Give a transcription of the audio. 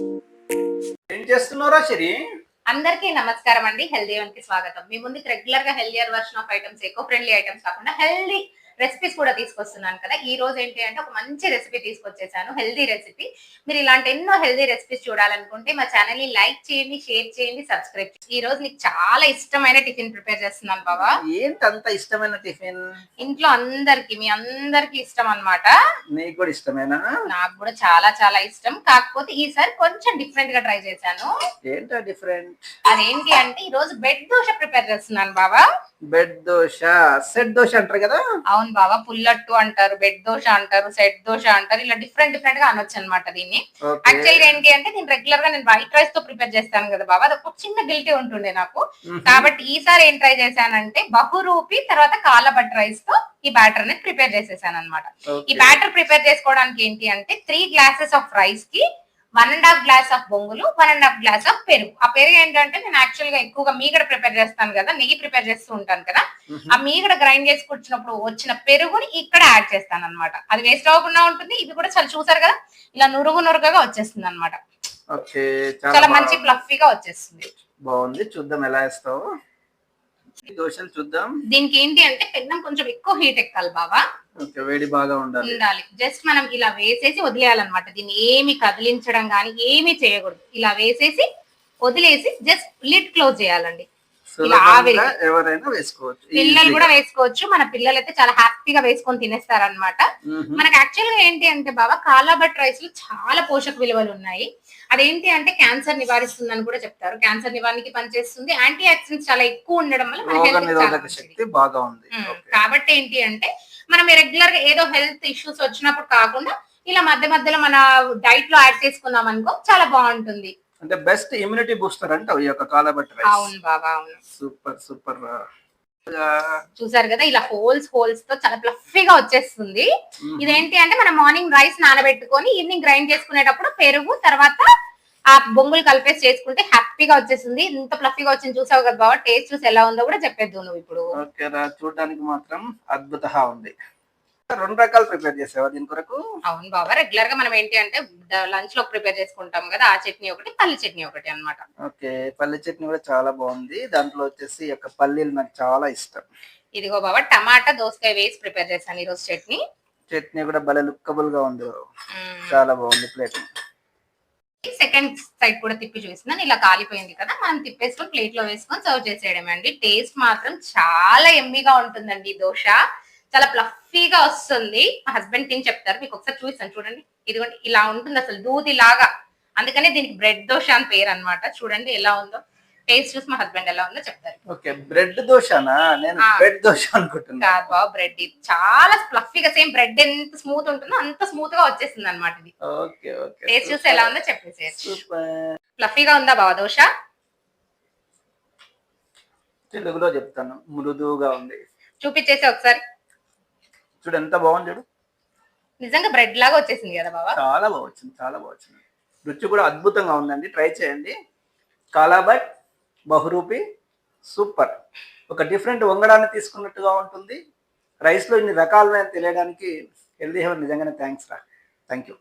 ఏం చేస్తున్నారా శరి అందరికీ నమస్కారం అండి. హెల్దీ వన్కి స్వాగతం. మీ ముందుకు రెగ్యులర్గా healthy version of items eco friendly items కాకుండా హెల్దీ రెసిపీస్ కూడా తీసుకొస్తున్నాను కదా. ఈ రోజు ఏంటి అంటే ఒక మంచి రెసిపీ తీసుకొచ్చేసాను హెల్దీ రెసిపీ మీరు ఇలాంటి ఎన్నో హెల్దీ రెసిపీస్ చూడాలనుకుంటే మా ఛానల్ని లైక్ చేయండి షేర్ చేయండి సబ్స్క్రైబ్ చేయండి. ఈ రోజు నీకు చాలా ఇష్టమైన టిఫిన్ ప్రిపేర్ చేస్తున్నాను బాబా ఏంటి అంత ఇష్టమైన టిఫిన్ ఇంట్లో అందరికి మీ అందరికి ఇష్టం అన్నమాట. నీకు కూడా ఇష్టమేనా? నాకు కూడా చాలా చాలా ఇష్టం. కాకపోతే ఈసారి కొంచెం డిఫరెంట్గా ట్రై చేశాను. ఏంటా డిఫరెంట్ అదేంటి అంటే ఈ రోజు బెడ్ దోశ ప్రిపేర్ చేస్తున్నాను బాబా బెడ్ దోశ సెట్ దోశ అంటారు కదా? అవును బాబా పుల్లట్టు అంటారు బెడ్ దోశ అంటారు సెట్ దోశ అంటారు ఇలా డిఫరెంట్ డిఫరెంట్గా అనొచ్చు అనమాట దీన్ని యాక్చువల్గా ఏంటి అంటే నేను రెగ్యులర్గా నేను వైట్ రైస్తో ప్రిపేర్ చేస్తాను కదా బాబా అది ఒక చిన్న గిల్టీ ఉంటుండే నాకు. కాబట్టి ఈసారి ఏం ట్రై చేశానంటే బహురూపి తర్వాత కాలబట్ రైస్తో ఈ బ్యాటర్ అనేది ప్రిపేర్ చేసేసాను అనమాట ఈ బ్యాటర్ ప్రిపేర్ చేసుకోవడానికి ఏంటి అంటే త్రీ గ్లాసెస్ ఆఫ్ రైస్కి one and half glass of బొంగులు one and half glass of పెరుగు. ఆ పెరుగు ఏంటంటే నేను యాక్చువల్గా ఎక్కువగా మీగడ ప్రిపేర్ చేస్తాను కదా నెయ్యి ప్రిపేర్ చేస్తూ ఉంటాను కదా ఆ మీగడ గ్రైండ్ చేసి కూర్చున్నప్పుడు వచ్చిన పెరుగుని ఇక్కడ యాడ్ చేస్తాను అనమాట అది వేస్ట్ అవ్వకుండా ఉంటుంది ఇది కూడా చాలా చూసారు కదా ఇలా నురుగు నురుగగా వచ్చేస్తుంది అనమాట చాలా మంచి. ఫ్లఫీగా వచ్చేస్తుంది. బాగుంది చూద్దాం ఎలా వేస్తావు. దోశలు చూద్దాం. దీనికి ఏంటి అంటే పెన్నం కొంచెం ఎక్కువ హీట్ ఎక్కాలి బాబా ఓకే వేడి బాగా ఉండాలి. ఉండాలి. జస్ట్ మనం ఇలా వేసేసి వదిలేయాలన్నమాట. దీన్ని ఏమి కదిలించడం కానీ ఏమీ చేయకూడదు. ఇలా వేసేసి వదిలేసి జస్ట్ లిడ్ క్లోజ్ చేయాలండి. ఇలా ఆవిరి. సులభంగా ఎవరైనా వేసుకోవచ్చు పిల్లలు కూడా. వేసుకోవచ్చు మన పిల్లలు అయితే చాలా హ్యాపీగా వేసుకొని తినేస్తారనమాట మ్మ్. మనకి యాక్చువల్గా ఏంటి అంటే బాబా కాలాబట్ రైస్లో చాలా పోషక విలువలు ఉన్నాయి అదేంటి అంటే క్యాన్సర్ నివారిస్తుందని కూడా చెప్తారు క్యాన్సర్ నివారణకి పనిచేస్తుంది యాంటీ ఆక్సిడెంట్స్ చాలా ఎక్కువ ఉండడం వల్ల మన. శక్తి బాగా ఉంది. కాబట్టి ఏంటి అంటే మనం రెగ్యులర్గా ఏదో హెల్త్ ఇష్యూస్ వచ్చినప్పుడు కాకుండా ఇలా మధ్య మధ్యలో మన డైట్లో యాడ్ చేసుకున్నాం అనుకో చాలా బాగుంటుంది అంటే బెస్ట్ ఇమ్యూనిటీ బూస్టర్ అంటే ఈ యొక్క కాలబట్ రైస్. అవును బాబా అవును. సూపర్ సూపర్ చూసారు కదా ఇలా హోల్స్ హోల్స్తో చాలా ఫ్లఫీగా వచ్చేస్తుంది. ఇదేంటి అంటే మనం మార్నింగ్ రైస్ నానబెట్టుకొని ఈవినింగ్ గ్రైండ్ చేసుకునేటప్పుడు పెరుగు తర్వాత ఆ బొంగులు కలిపేసి చేసుకుంటే హ్యాపీగా వచ్చేస్తుంది. ఇంత ఫ్లఫీగా వచ్చింది చూసావు కదా బాబా టేస్ట్ చూసి ఎలా ఉందో కూడా చెప్పేద్దు నువ్వు ఇప్పుడు. ఓకే రా చూడడానికి మాత్రం అద్భుతంగా ఉంది. రెండు రకాలు ప్రిపేర్ చేసావా దీని కొరకు? అవును బాబా రెగ్యులర్గా మనం ఏంటి అంటే లంచ్లో ప్రిపేర్ చేసుకుంటాం కదా ఆ చట్నీ ఒకటి పల్లి చట్నీ ఒకటి అన్నమాట. ఓకే పల్లి చట్నీ కూడా చాలా బాగుంది. దాంట్లో వచ్చేసి యొక్క పల్లీలు నాకు చాలా ఇష్టం. ఇదిగో బాబా టమాటా దోసకాయ వేసి ప్రిపేర్ చేశాను ఈ రోజు చట్నీ. చట్నీ కూడా భలే లుక్కబుల్గా ఉంది. చాలా బాగుంది ప్లేట్. సెకండ్ సైడ్ కూడా తిప్పి చూస్తున్నాను ఇలా కాలిపోయింది కదా మనం తిప్పేసుకొని ప్లేట్లో వేసుకొని సర్వ్ చేసేయడం అండి. టేస్ట్ మాత్రం చాలా ఎమ్మిగా ఉంటుందండి దోశ. చాలా ప్లఫీగా వస్తుంది. మా హస్బెండ్ తిని చెప్తారు. మీకు ఒకసారి చూపిస్తాను. చూడండి. ఇదిగోండి. ఇలా ఉంటుంది అసలు దూది లాగా. అందుకనే దీనికి బ్రెడ్ దోశ అని పేరు అన్నమాట చూడండి ఎలా ఉందో. టేస్ట్ చూసి మా హస్బెండ్ ఎలా ఉందో చెప్తారు. ఓకే. బ్రెడ్ దోశనా? నేను ఆ. బ్రెడ్ దోశ అనుకుంటున్నా. కాదు బాబు బ్రెడ్. ఇది చాలా ఫ్లఫీగా సేమ్ బ్రెడ్ ఎంత స్మూత్ ఉంటుందో అంత స్మూత్గా వచ్చేస్తుంది అనమాట ఇది. Okay okay. టేస్ట్ చూసి ఎలా ఉందో చెప్పేసేయచ్చు ఫ్లఫీగా ఉందా బాబా దోశ? తెలుగులో చెప్తాను. మృదువుగా ఉంది. చూపించేసి ఒకసారి. చూడు ఎంత బాగుంది చూడు. నిజంగా బ్రెడ్ లాగా వచ్చేసింది కదా బాబా చాలా బాగా వచ్చింది చాలా బాగా వచ్చింది. రుచి కూడా అద్భుతంగా ఉందండి. ట్రై చేయండి. కాలాబట్ బహురూపి సూపర్ ఒక డిఫరెంట్ వంగడాన్ని తీసుకున్నట్టుగా ఉంటుంది. రైస్లో ఇన్ని రకాలు తెలియడానికి హెల్దీ హెవెన్ నిజంగానే థ్యాంక్స్ రా. Thank you